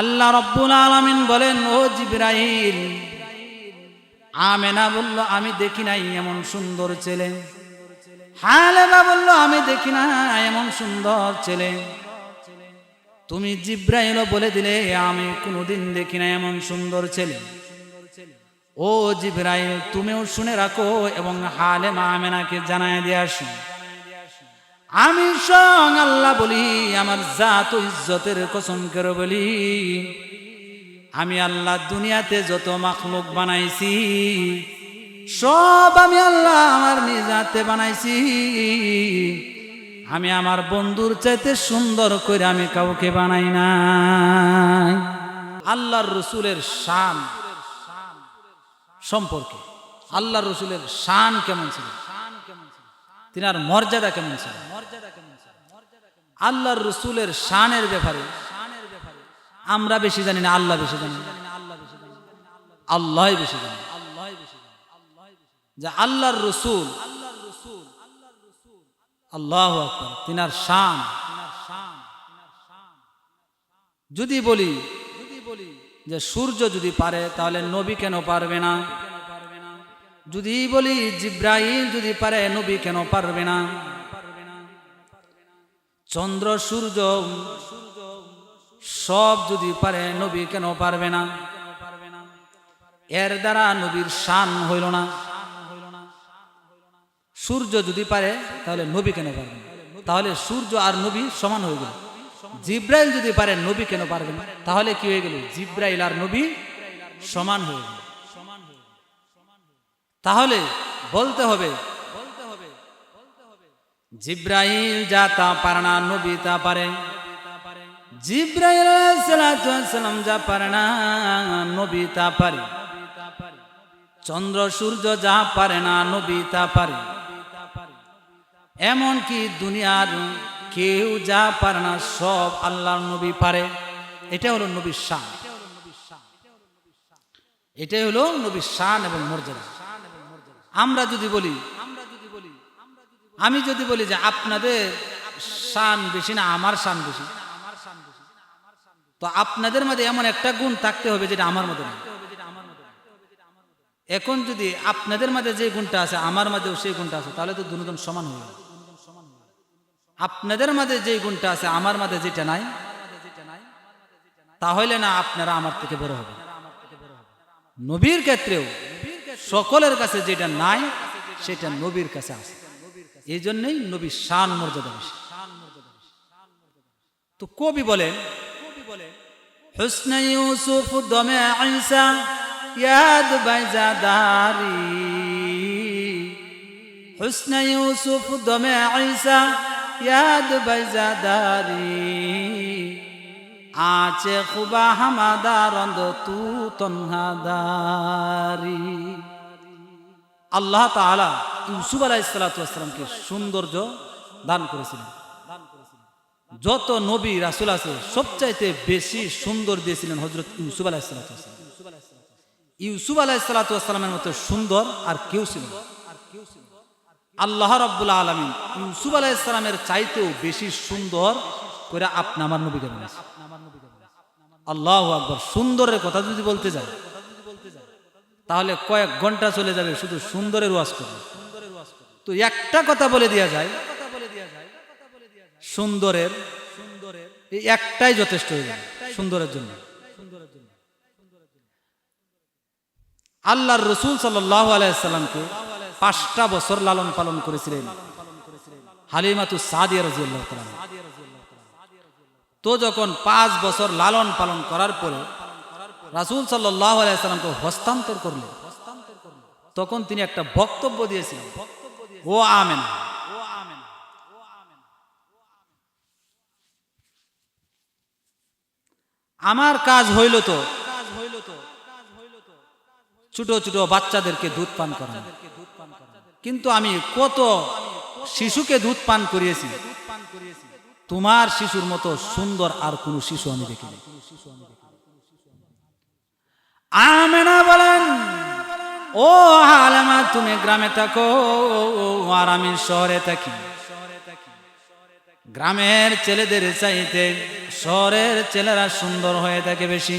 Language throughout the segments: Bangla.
আল্লাহ রব্বুল আলামিন বলেন, ও জিব্রাইল, আমেনা বলল, আমি দেখি নাই এমন সুন্দর ছেলে। হালেমা বলল, আমি দেখি না এমন সুন্দর ছেলে। তুমি জিব্রাইল বলে দিলে, আমি কোনোদিন দেখি না এমন সুন্দর ছেলে। ও জিব্রাইল, তুমিও শুনে রাখো এবং হালেমা আমেনাকে জানায় দিয়ে আসো। আমি সং আল্লাহ বলি, আমার জাত ইজ্জতের কসম করে বলি, আমি আল্লাহ দুনিয়াতে যত মাখলুক বানাইছি, সব আমি আল্লাহ আমার নিজাতে বানাইছি। আমি আমার বন্ধুর চাইতে সুন্দর করে আমি কাউকে বানাই না আল্লাহর রসুলের শান সম্পর্কে, আল্লাহর রসুলের শান কেমন ছিল? তিনার মর্যাদা কেমন ছিল? আল্লাহর রসুলের শানের ব্যাপারে। আমরা বেশি জানি না, আল্লাহ বেশি জানি আল্লাহ বেশি জানি। যে আল্লাহর রসুল, আল্লাহ তিনার শান। যদি বলি বলি যে সূর্য যদি পারে, তাহলে নবী কেন পারবে না? যদি বলি জিব্রাইল যদি পারে, নবী কেন পারবে না? চন্দ্র, সূর্য, সব যদি পারে, নবী কেন পারবে না? এর দ্বারা নবীর শান হইল না। সূর্য যদি পারে, তাহলে নবী কেন পারবে তাহলে সূর্য আর নবী সমান হয়ে গেল। জিব্রাইল যদি পারে, নবী কেন পারবে না? তাহলে কি হয়ে গেল? জিব্রাইল আর নবী সমান হয়ে গেল। তাহলে বলতে হবে জিব্রাইল যা তা পারে না নবী তা পারে। জিব্রাইল সালাম যা পারে না নবী তা পারে। চন্দ্র, সূর্য যা পারে না নবী তা পারে। এমনকি দুনিয়ার কেউ যা পারে না সব আল্লাহর নবী পারে। এটা হলো নবীর শান। এটাই হলো নবীর শান এবং মর্যাদা। আমরা যদি বলি আমি যদি বলি যে আপনাদের শান বেশি না, আমার শান বেশি, তো আপনাদের মধ্যে এমন একটা গুণ থাকতে হবে যেটা আমার মধ্যে নেই। এখন যদি আপনাদের মাঝে যে গুণটা আছে, আমার মাঝেও সেই গুণটা আছে, তাহলে তো দুজন সমান হয়ে আপনাদের মাঝে যে গুণটা আছে, আমার মাঝে যেটা নাই, তাহলে না আপনারা আমার থেকে বড় হবে নবীর ক্ষেত্রেও সকলের কাছে যেটা নাই, সেটা নবীর কাছে আছে। এই জন্যই নবীর শান মর্যাদা বেশি। তো কবি বলেন, হুসন ইউসুফ দমে আইসা ইয়াদ বাইজাদারি। হুসন ইউসুফ দমে আইসা ইয়াদ বাইজাদারি। আছে খুবা হামাদারন্দ তু তনহাদারি। আল্লাহ তাআলা ইউসুফ আলাইসালামকে সৌন্দর্য দান করেছিলেন। যত নবী, রাসুল আছে, সবচাইতে বেশি সুন্দর দিয়েছিলেন হজরত ইউসুফ আলাইসালাম ইউসুফ আলাইসালামের মতো সুন্দর আর কেউ ছিল। আল্লাহ রব্বুল আলমিন ইউসুফ আলাইসালামের চাইতেও বেশি সুন্দর করে আপনি আমার নবীকে আল্লাহ আকবর, সুন্দরের কথা যদি বলতে যায় তাহলে কয়েক ঘণ্টা চলে যাবে শুধু সুন্দরের ওয়াজ করবে। তো একটা কথা বলে দেওয়া যায়, সুন্দরের, এই একটাই যথেষ্ট হয়ে যাবে, সুন্দরের জন্য। আল্লাহর রসুল সাল্লাহ আলাইসাল্লামকে পাঁচটা বছর লালন পালন করেছিলেন। হালিমাতু সাদিয়া রাজিয়াল্লাহ তো যখন পাঁচ বছর লালন পালন করার পরে রাসুল সাল্লাহ আলাইসাল্লামকে হস্তান্তর করলেন। তখন তিনি একটা বক্তব্য দিয়েছিলেন। ও আমেন। আমার কাজ হইল তো ছোট ছোট বাচ্চাদেরকে দুধ পান করানো। কিন্তু আমি কত শিশুকে দুধ পান করিয়েছি। তোমার শিশুর মতো সুন্দর আর কোন শিশু আমি দেখিনি। আমেনা বলেন, ও আলেমা, তুমি গ্রামে থাকো আর আমি শহরে থাকি। গ্রামের ছেলেদের চাইতে শহরের ছেলেরা সুন্দর হয়ে থাকে বেশি।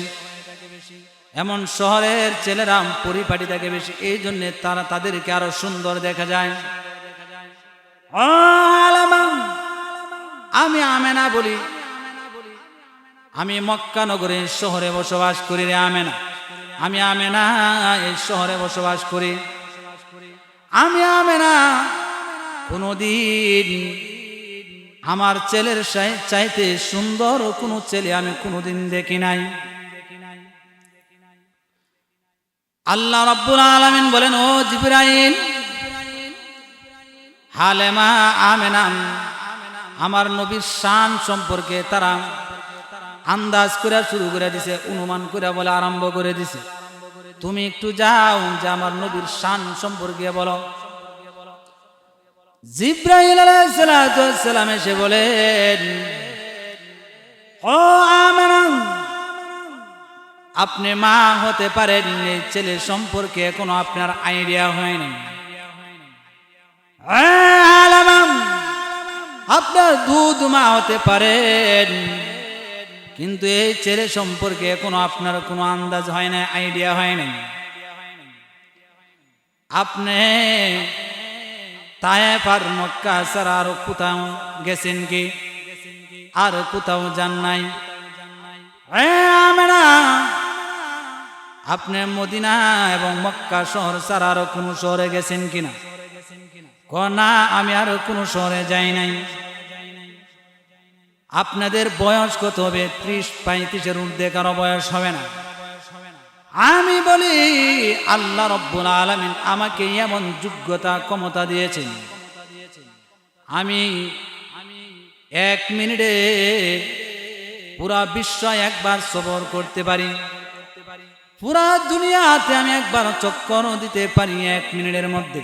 এমন শহরের ছেলেরা পরিপাটি থাকে বেশি। এই জন্য তারা তাদেরকে আরও সুন্দর দেখা যায়। আমি আমেনা বলি। আমি মক্কা নগরের শহরে বসবাস করি রে আমেনা। আমি আমেনা এই শহরে বসবাস করি। আমি আমেনা কোনোদিন আমার ছেলের চাইতে সুন্দর কোনো ছেলে আমি কোনোদিন দেখি নাই। আল্লাহ রাব্বুল আলামিন বলেন, ও জিবরাইল, হালেমা আমেনা, আমার নবীর শান সম্পর্কে তারা আন্দাজ করে শুরু করে দিছে অনুমান করে বলে আরম্ভ করে দিছে। তুমি একটু যাও যে আমার নবীর শান সম্পর্কে বলো। জিব্রাহিল আলাইহিসসালাম এসে বলেন ও আমেনা আপনি মা হতে পারেন ছেলে সম্পর্কে এখনও আপনার আইডিয়া হয়নি হ্যাঁ, আপনার দুধ মা হতে পারেন। কিন্তু এই ছেলে সম্পর্কে এখনও আপনার কোনো আন্দাজ হয় না আইডিয়া হয় নাই। আপনি তায়েফ আর মক্কা ছাড়া আর কোথাও গেছেন কি? আর কোথাও যান নাই? আপনি মদিনা এবং মক্কা শহর ছাড়া আরও কোনো শহরে গেছেন কিনা? ক না, আমি আর কোনো শহরে যাই নাই। আপনাদের বয়স কত হবে? ত্রিশ, পঁয়ত্রিশের ঊর্ধ্বে কারও বয়স হবে না। আমি বলি, আল্লাহ রব্বুল আলমিন আমাকে এমন যোগ্যতা, ক্ষমতা দিয়েছেন। আমি এক মিনিটে পুরা বিশ্ব একবার সবর করতে পারি। পুরা দুনিয়াতে আমি একবার চক্কর দিতে পারি এক মিনিটের মধ্যে।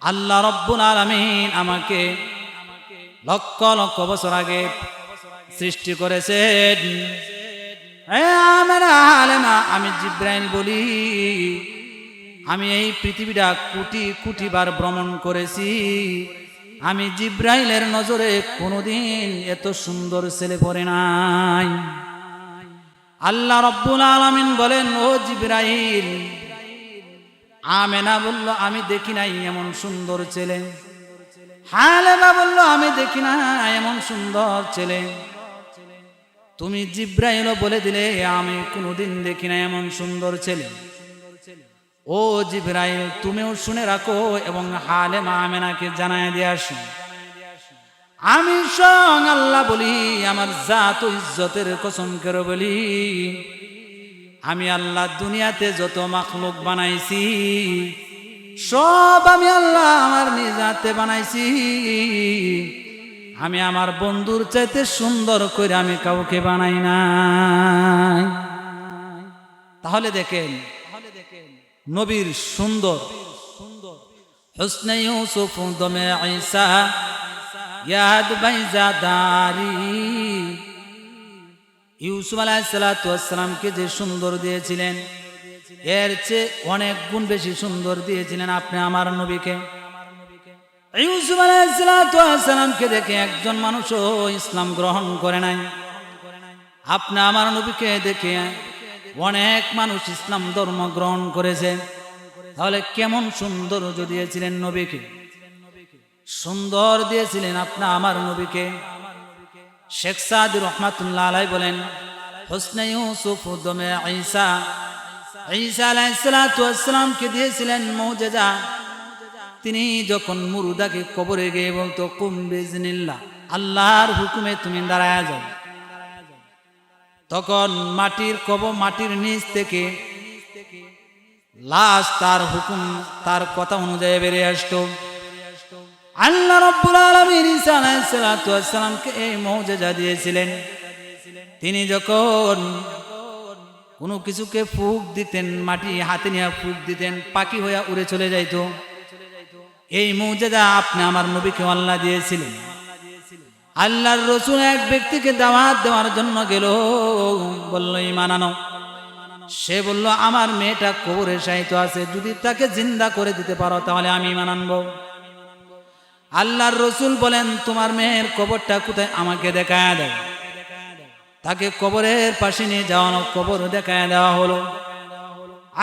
আল্লাহ রব্বুল আলমিন আমাকে লক্ষ লক্ষ বছর আগে সৃষ্টি করেছেন। আমি জিব্রাইল বলি, আমি এই পৃথিবীটা কোটি কোটি বার ভ্রমণ করেছি। আমি জিব্রাইলের নজরে কোনোদিন এত সুন্দর ছেলে পড়ে নাই। আল্লাহ রব্বুল আলমিন বলেন, ও জিব্রাইল, আমেনা বলল, আমি দেখি নাই এমন সুন্দর ছেলে। হালেমা বলল, আমি দেখি না এমন সুন্দর ছেলে। তুমি জিব্রাইল বলে দিলে, আমি কোনোদিন দেখি না এমন সুন্দর ছেলে। ও জিব্রাইল, তুমিও শুনে রাখো এবং হালেমা আমেনাকে জানায় দিয়ে আসো। আমি সং আল্লাহ বলি, আমার জাত ইজ্জতের কসম করে বলি, আমি আল্লাহ দুনিয়াতে যত মাখলুক বানাইছি সব আমি আল্লাহ আমার নিজাতে বানাইছি। আমি আমার বন্ধুর চাইতে সুন্দর করে আমি কাউকে বানাই নাই। তাহলে দেখেন, নবীর সুন্দর। হুসনে ইউসুফ দমে ঈসা যে সুন্দর দিয়েছিলেন এর চেয়ে অনেক গুণ বেশি সুন্দর দিয়েছিলেন আপনি আমার নবীকে। ইউসুফ আলাইসালামকে দেখে একজন মানুষও ইসলাম গ্রহণ করে নাই। আপনি আমার নবীকে দেখে অনেক মানুষ ইসলাম ধর্ম গ্রহণ করেছে। তাহলে কেমন সুন্দর দিয়েছিলেন নবীকে? সুন্দর দিয়েছিলেন আপনি আমার নবীকে। শেখ সাদুর রহমাতুল্লাহ আলাই বলেন, হোসনে ইউসুফ দমে ঈসা আলাইসালামকে দিয়েছিলেন মৌজেজা। তিনি যখন মুরুদাকে কবরে গিয়ে বলতো, কুম বিজনিল্লা আল্লাহর হুকুমে তুমি দাঁড়ায় যাও। তখন মাটির কব মাটির নিচ থেকে লাশ তার হুকুম, তার কথা অনুযায়ী বেরিয়ে আসতো। আল্লাহ রব্বুল আলামিন ঈসা আলাইহিস সালাতু ওয়াস সালামকে এই মুজিজা দিয়েছিলেন। তিনি যখন কোনো কিছুকে ফুক দিতেন, মাটি হাতে নিয়ে ফুক দিতেন, পাখি হইয়া উড়ে চলে যাইতো। এই মৌজাদা আপনি আমার নবীকে আল্লাহ দিয়েছিলেন। আল্লাহর রসুল এক ব্যক্তিকে দাওয়াত দেওয়ার জন্য গেল। বলল ইমান আনো সে বলল, আমার মেয়েটা কবরে সাহিত্য আছে, যদি তাকে জিন্দা করে দিতে পারো, তাহলে আমি ইমান আনব। আল্লাহর রসুল বলেন, তোমার মেয়ের কবরটা কোথায় আমাকে দেখায় দাও। তাকে কবরের পাশে নিয়ে যাওয়ানো কবর দেখায় দেওয়া হলো।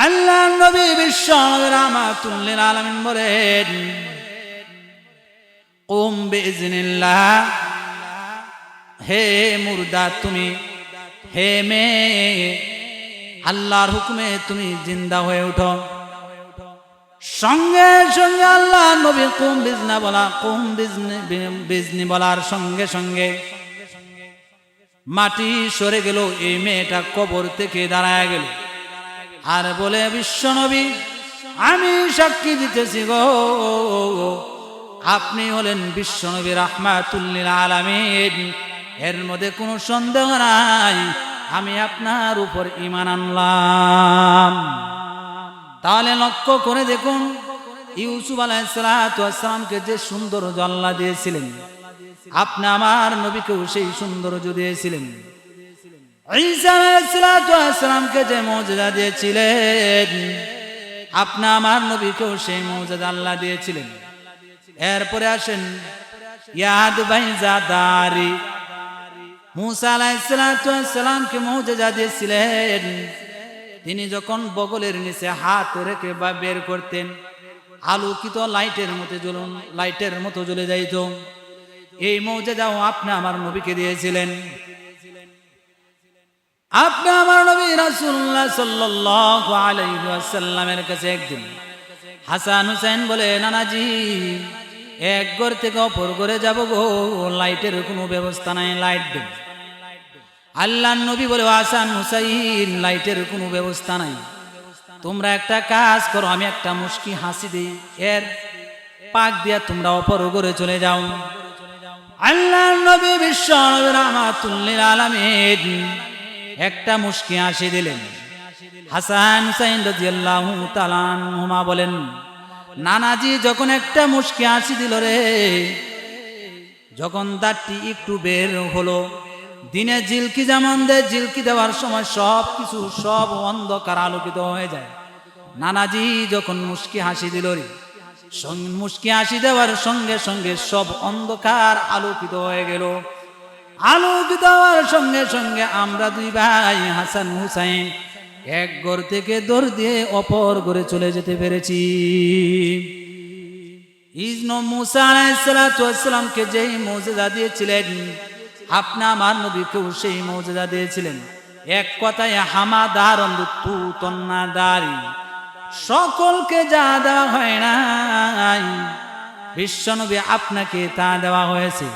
আল্লাহ নবী বিশ্ব রামাতুল্লিল আলমিন বলেন ওম বেজনিল্লাহ হে মুর্দা, তুমি হে মে আল্লাহর হুকুমে তুমি জিন্দা হয়ে উঠো। সঙ্গে সঙ্গে আল্লাহ নবী কুম বিজনা বলা, কুম বিজনি বলার সঙ্গে সঙ্গে মাটি সরে গেল, এই মেয়েটা কবর থেকে দাঁড়ায় গেল। আর বলে, বিশ্বনবী, আমি সাক্ষী দিতেছি গো। আপনি হলেন বিশ্বনবী রাহমাতুল্লিল আলামিন। এর মধ্যে কোনো সন্দেহ নাই, আমি আপনার উপর ইমান আনলাম। তাহলে লক্ষ্য করে দেখুন, ইউসুফ আলাইসালামকে যে সুন্দর জল্লা দিয়েছিলেন। আপনি আমার নবীকেও সেই সৌন্দর্য দিয়েছিলেন। ঈসালামকে যে মৌজা দিয়েছিলেন আপনি আমার নবীকেও সেই মৌজা আল্লাহ দিয়েছিলেন। এরপরে আসেন ইয়াদ বাইজাদারি মুসা আলাইসালামকে মৌজা দিয়েছিলেন। তিনি যখন বগলের নিচে হাত রেখে বা বের করতেন আলোকিত লাইটের মতো জ্বলুন লাইটের মতো জ্বলে যাইত। এই মৌজাদাও আপনি আমার নবীকে দিয়েছিলেন। আপনি আমার নবী রাসূলুল্লাহ সাল্লাল্লাহু কাছে একদিন হাসান হুসাইন বলে, নানাজি, এক ঘর থেকে অপর ঘরে যাব গো, লাইটের কোনো ব্যবস্থা নাই, লাইট দেন। আল্লাহ নবী বলে, হাসান হুসাইন, লাইটের কোনো ব্যবস্থা নাই। তোমরা একটা কাজ করো, আমি একটা মুশকি হাসি দিই। এর পাক দিয়া তোমরা অপর ঘরে চলে যাও। আল্লাহ নবী বিশ্ব রাহমাতুল্লিল আলামিন। একটা মুশকি হাসি দিলেন। হাসান হুসাইন রাদিয়াল্লাহু তাআলা হুমা বলেন, নানাজি, যখন একটা মুশকি হাসি দিল রে, যখন দাঁতটি একটু বের হলো, দিনে জিলকি যেমন দেয়, জিলকি দেওয়ার সময় সব কিছু সব অন্ধকার আলোকিত হয়ে যায়। নানাজি, যখন মুশকি হাসি দিল রে মুশকি আসি দেওয়ার সঙ্গে সঙ্গে সব অন্ধকার আলোকিত হয়ে গেল। আলোকিত হওয়ার সঙ্গে সঙ্গে আমরা দুই ভাই, হাসান, হুসাইন, এক ঘর থেকে দৌড় দিয়ে অপর ঘরে চলে যেতে পেরেছি। ইজন মুসা আলাইসালামকে যেই মৌজেদা দিয়েছিলেন, আপনি আমার নবীকেও সেই মৌজেদা দিয়েছিলেন। এক কথায় হামাদার তু তন্নাদারি সকলকে যা দেওয়া হয় নাই বিশ্বনবী আপনাকে তা দেওয়া হয়েছে।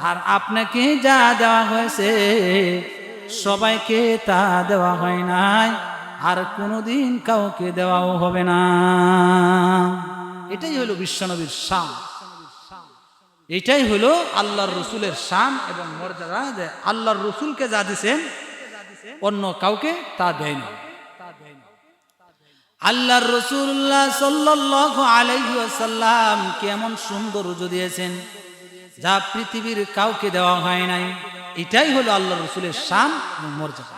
আর আপনাকে যা দেওয়া হয়েছে, সবাইকে তা দেওয়া হয় নাই। আর কোনোদিন কাউকে দেওয়াও হবে না। এটাই হলো বিশ্বনবীর শান। এটাই হলো আল্লাহর রসুলের শান এবং মর্যাদা যে আল্লাহর রসুলকে যা দিছেন, অন্য কাউকে তা দেয় না আল্লাহর রসুল্লাহ সাল্লাহ আলাইহি ওয়াসাল্লাম কেমন সৌন্দর্য দিয়েছেন, যা পৃথিবীর কাউকে দেওয়া হয় নাই। এটাই হলো আল্লাহ রসুলের শান মর্যাদা।